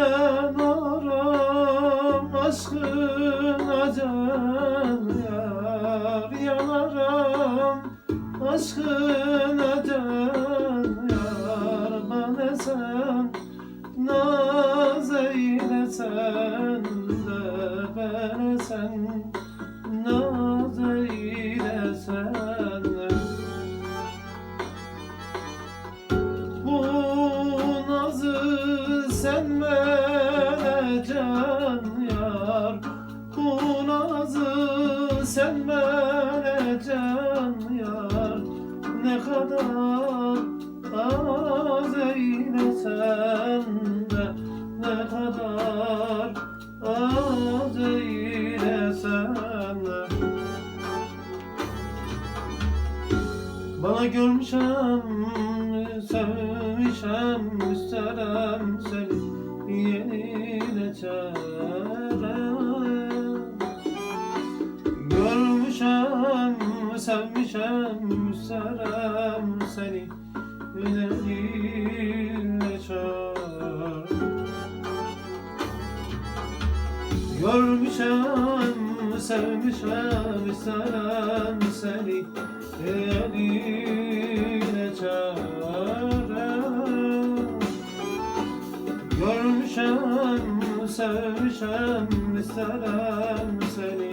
yanarım aşkın acan yar yanarım aşkın acan yar bana sen naz eylesen de ben sen naz eylesen. Sen vereceksin yar Bu nazı sen vereceksin yar. Ne kadar az eylesen de Ne kadar az eylesen de Bana görmüşem, sevmişem, isterim seni yenile çarem. Görmüşem, sevmişem, isterim seni yenile çarem. Görmüşem, sevmişem, isterim seni eline Görmüşem, sevmişem, isterim seni